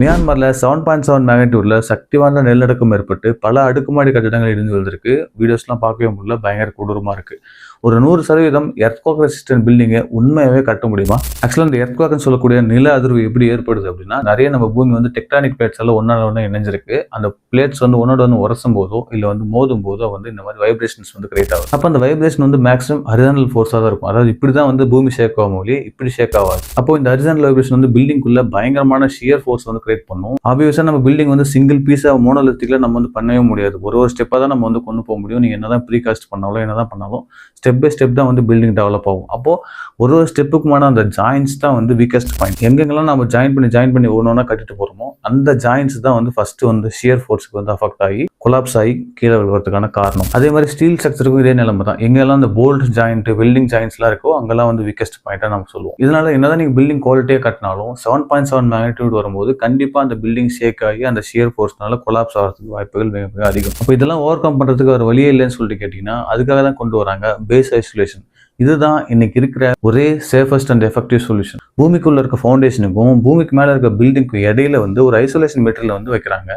மியான்மரில் seven point seven மேக்னிடியூட்ல சக்தி வாய்ந்த நிலநடுக்கம் ஏற்பட்டு பல அடுக்குமாடி கட்டிடங்கள் இடிந்து வந்திருக்கு வீடியோஸ்லாம் பார்க்கவே முடியல. பயங்கர கொடூரமாக இருக்கு. ஒரு நூறு சதவீதம் எர்த்கோக் ரெசிஸ்டன்ட் பில்டிங்கை உண்மையாகவே கட்ட முடியுமா? ஆக்சுவலாக இந்த எர்த்கோக்னு சொல்லக்கூடிய நில அதிர்வு எப்படி ஏற்படுது அப்படின்னா நிறைய நம்ம பூமி வந்து டெக்டானிக் பிளேட்ஸ் எல்லாம் ஒன்னோட ஒன்று இணைஞ்சிருக்கு. அந்த பிளேட்ஸ் வந்து ஒன்னோட ஒன்று உரசும் போதோ இல்லை வந்து மோதும் போதோ வந்து இந்த மாதிரி வைப்ரேஷன்ஸ் வந்து கிரியேட் ஆகும் அப்போ அந்த வைப்ரேஷன் வந்து மேக்ஸிமம் ஹரிசானல் ஃபோர்ஸாக தான் இருக்கும். அதாவது இப்படி தான் வந்து பூமி ஷேக் ஆகும் மொழி இப்படி ஷேக் ஆகாது. அப்போ இந்த ஹரிசானல் வைப்ரேஷன் வந்து பில்டிங்குள்ள பயங்கரமான ஷியர் ஃபோர்ஸ் வந்து கிரியேட் பண்ணும். ஆப்வியஸாக நம்ம பில்டிங் வந்து சிங்கிள் பீஸாக மோனோலித்திக்கில் நம்ம வந்து பண்ணவே முடியாது. ஒரு ஒரு ஸ்டெப்பாக தான் நம்ம வந்து கொண்டு போக முடியும். நீங்கள் என்னதான் ப்ரீகாஸ்ட் பண்ணாலும் என்னதான் பண்ணாலும் ஸ்டெப் பை ஸ்டெப் தான் வந்து பில்டிங் டெவலப் ஆகும். அப்போ ஒரு ஒரு ஸ்டெப்புக்குமான அந்த ஜாயின்ஸ் தான் வந்து வீக்கஸ்ட் பாயிண்ட் எங்கெங்கெல்லாம் நம்ம ஜாயின் பண்ணி ஜாயின் பண்ணி ஒன்று ஒன்றா கட்டிட்டு போகிறோமோ அந்த ஜாயின்ஸ் தான் வந்து ஃபர்ஸ்ட் வந்து ஷியர் ஃபோர்ஸுக்கு வந்து அஃபெக்ட் ஆகி கொலாப்ஸ் ஆகி கீழே விழுவதுக்கான காரணம். அதே மாதிரி ஸ்டீல் ஸ்ட்ரக்சருக்கும் இதே நிலைமை தான். எங்கெல்லாம் அந்த போல்ட் ஜாயிண்ட் வெல்டிங் ஜாயின்ஸ்லாம் இருக்கோ அங்கெல்லாம் வந்து வீக்கஸ்ட் பாயிண்டாக நம்ம சொல்லுவோம். இதனால என்னதான் நீங்கள் பில்டிங் குவாலிட்டியாக கட்டினாலும் செவன் பாயிண்ட் செவன் மேக்னிடியூட் வரும்போது கண்டிப்பாக அந்த பில்டிங் ஷேக் ஆகி அந்த ஷியர் ஃபோர்ஸ்னால கொலாப்ஸ் ஆகிறதுக்கு வாய்ப்புகள் மிக மிக அதிகம். அப்போ இதெல்லாம் ஓவர் கம் பண்ணுறதுக்கு ஒரு வழியே இல்லைன்னு சொல்லிட்டு கேட்டிங்கன்னா அதுக்காக தான் கொண்டு வராங்க பேஸ் ஐசோலேஷன் இதுதான் இன்னைக்கு இருக்கிற ஒரே சேஃபஸ்ட் அண்ட் எஃபெக்டிவ் சொல்யூஷன் பூமிக்குள்ள இருக்க ஃபவுண்டேஷனுக்கும் பூமிக்கு மேல இருக்க பில்டிங்க்கும் இடையில வந்து ஒரு ஐசோலேஷன் மெட்டீரியல் வந்து வைக்கிறாங்க.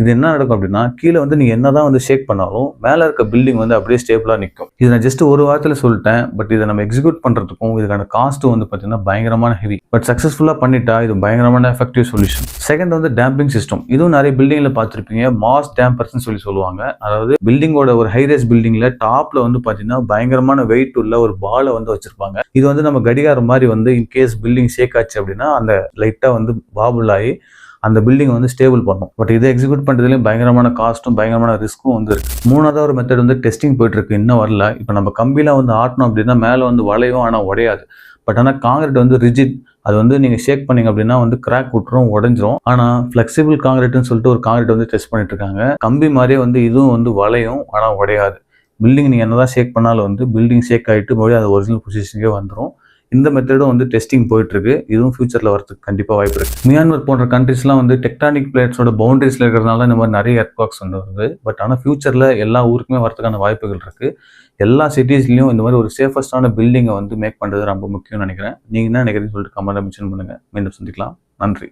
இது என்ன நடக்கும் அப்படின்னா கீழே வந்து நீங்க என்னதான் வந்து ஷேக் பண்ணாலும் மேல இருக்க பில்டிங் வந்து அப்படியே ஸ்டேபிளாக நிற்கும் இது நான் ஜஸ்ட் ஒரு வாரத்தில் சொல்லிட்டேன் பட் இதை நம்ம எக்ஸிக்யூட் பண்றதுக்கும் இதுக்கான காஸ்ட் வந்து பார்த்தீங்கன்னா பயங்கரமான ஹெவி பட் சக்ஸஸ்ஃபுல்லாக பண்ணிட்டா இது பயங்கரமான எஃபெக்டிவ் சொல்யூஷன் செகண்ட் வந்து டேம்பிங் சிஸ்டம் இதுவும் நிறைய பில்டிங்ல பார்த்துருப்பீங்க மாஸ் டேம்பர்ஸ்னு சொல்லி சொல்லுவாங்க. அதாவது பில்டிங்கோட ஒரு ஹைரேஸ் பில்டிங்ல டாப்ல வந்து பார்த்தீங்கன்னா பயங்கரமான வெயிட் உள்ள ஒரு பாலை வந்து வச்சிருப்பாங்க. இது வந்து நம்ம கடிகாரம் மாதிரி வந்து இன்கேஸ் பில்டிங் ஷேக் ஆச்சு அப்படின்னா அந்த லைட்டா வந்து பாபுல் ஆகி அந்த பில்டிங் வந்து ஸ்டேபிள் பண்ணும். பட் இதை எக்ஸிக்யூட் பண்ணுறதுலையும் பயங்கரமான காஸ்ட்டும் பயங்கரமான ரிஸ்க்கும் வந்து இருக்கு. மூணாவது ஒரு மெத்தட் வந்து டெஸ்டிங் போயிட்டு இருக்கு இன்னும் வரல. இப்போ நம்ம கம்பிலாம் வந்து ஆட்டணும் அப்படின்னா மேலே வந்து வளையும் ஆனால் உடையாது. பட் ஆனால் காங்கிரீட் வந்து ரிஜிட் அது வந்து நீங்கள் ஷேக் பண்ணீங்க அப்படின்னா வந்து கிராக் விட்டுரும் உடஞ்சிரும். ஆனால் ஃப்ளெக்சிபிள் காங்கிரீட்னு சொல்லிட்டு ஒரு காங்கிரீட் வந்து டெஸ்ட் பண்ணிட்டு இருக்காங்க கம்பி மாதிரியே வந்து இதுவும் வந்து வளையும் ஆனால் உடையாது. பில்டிங் நீங்கள் என்னதான் ஷேக் பண்ணாலும் வந்து பில்டிங் ஷேக் ஆகிட்டு மறுபடியும் அது ஒரிஜினல் பொசிஷனுக்கே வந்துடும் இந்த மெத்தடும் வந்து டெஸ்டிங் போயிட்டுருக்கு. இதுவும் ஃபியூச்சரில் வரதுக்கு கண்டிப்பாக வாய்ப்பு இருக்குது மியான்மர் போன்ற கண்ட்ரிஸ்லாம் வந்து டெக்டானிக் பிளேட்ஸோட பவுண்டரிஸ்ல இருக்கிறதுனால இந்த மாதிரி நிறைய எர்த்வாக்ஸ் வந்து வருது. பட் ஆனால் ஃபியூச்சரில் எல்லா ஊருக்குமே வரதுக்கான வாய்ப்புகள் இருக்குது எல்லா சிட்டிஸ்லையும் இந்த மாதிரி ஒரு சேஃபஸ்டான பில்டிங்கை வந்து மேக் பண்ணுறது ரொம்ப முக்கியம்னு நினைக்கிறேன். நீங்கள் என்ன நினைக்கிறீங்கன்னு சொல்லிட்டு கமெண்ட்டில் மென்ஷன் பண்ணுங்கள் மீண்டும் சந்திக்கலாம். நன்றி.